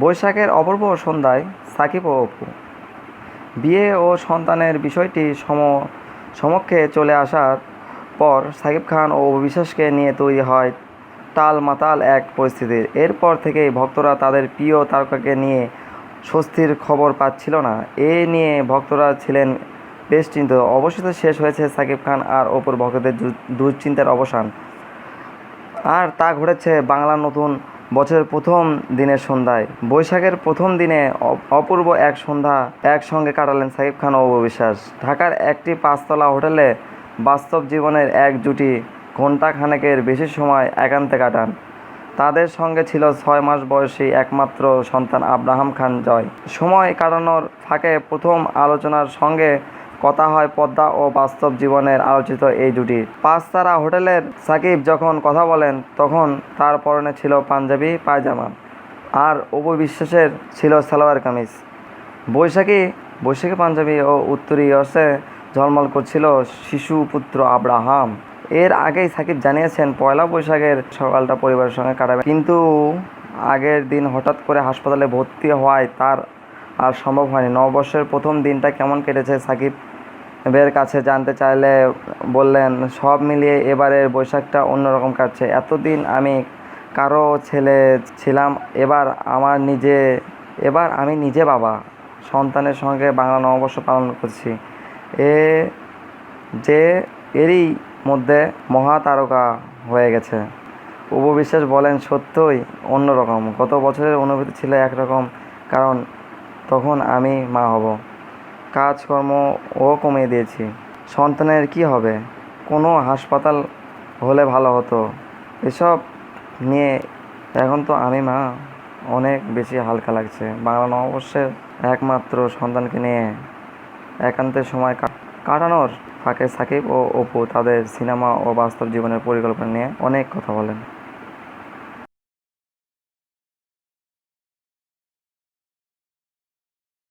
বৈশাখের অপূর্ব সন্ধ্যায় সাকিব ও অপু। বিয়ে ও সন্তানের বিষয়টি সম, সমক্ষে চলে আসার পর সাকিব খান ও বিশ্বাসকে নিয়ে তৈরি হয় টাল মাতাল এক পরিস্থিতি। এরপর থেকেই ভক্তরা তাদের প্রিয় তারকাকে নিয়ে স্বস্তির খবর পাচ্ছিল না। এ নিয়ে ভক্তরা ছিলেন বেশ চিন্তিত। অবশেষে শেষ হয়েছে সাকিব খান আর অপুর ভক্তদের দুশ্চিন্তার অবসান। আর তা ঘটেছে বাংলার নতুন বছরের প্রথম দিনের সন্ধ্যায়। বৈশাখের প্রথম দিনে অপূর্ব এক সন্ধ্যা একসঙ্গে কাটালেন সাকিব খান ও বিশ্বাস। ঢাকার একটি পাঁচতলা হোটেলে বাস্তব জীবনের এক জুটি ঘণ্টাখানেকের বেশি সময় একান্তে কাটান। তাদের সঙ্গে ছিল ছয় মাস বয়সী একমাত্র সন্তান আব্রাহাম খান জয়। সময় কাটানোর ফাঁকে প্রথম আলোচনার সঙ্গে কথা হয় পদ্মা ও বাস্তব জীবনের আলোচিত এই জুটি। পাঁচতারা হোটেলের সাকিব যখন কথা বলেন, তখন তার পরনে ছিল পাঞ্জাবি, পায়জামা। আর অপু বিশ্বাসের ছিল সালোয়ার কামিজ। বৈশাখী বৈশাখী পাঞ্জাবি ও উত্তরী অর্শে ঝলমল করছিল শিশু পুত্র আব্রাহাম। এর আগেই সাকিব জানিয়েছেন, পয়লা বৈশাখের সকালটা পরিবারের সঙ্গে কাটাবে। কিন্তু আগের দিন হঠাৎ করে হাসপাতালে ভর্তি হওয়ায় তার আর সম্ভব হয়নি। নববর্ষের প্রথম দিনটা কেমন কেটেছে সাকিব? এর কাছে জানতে চাইলে বললেন, সব মিলিয়ে এবারের বৈশাখটা অন্যরকম কাটছে। এতদিন আমি কারও ছেলে ছিলাম, এবার আমার নিজে, এবার আমি নিজে বাবা। সন্তানের সঙ্গে বাংলা নববর্ষ পালন করছি। এ যে এরই মধ্যে মহাতারকা হয়ে গেছে। উপবিশ্বাস বলেন, সত্যই অন্যরকম। গত বছরের অনুভূতি ছিল একরকম, কারণ তখন আমি মা হব। কাজকর্ম ও কমিয়ে দিয়েছি। সন্তানের কি হবে? কোনো হাসপাতাল হলে ভালো হতো। এসব নিয়ে এখন তো আমি, মা, অনেক বেশি হালকা লাগছে। বাংলা নববর্ষের একমাত্র সন্তানকে নিয়ে একান্তের সময় কাটানোর ফাঁকে সাকিব ও অপু তাদের সিনেমা ও বাস্তব জীবনের পরিকল্পনা নিয়ে অনেক কথা বলেন।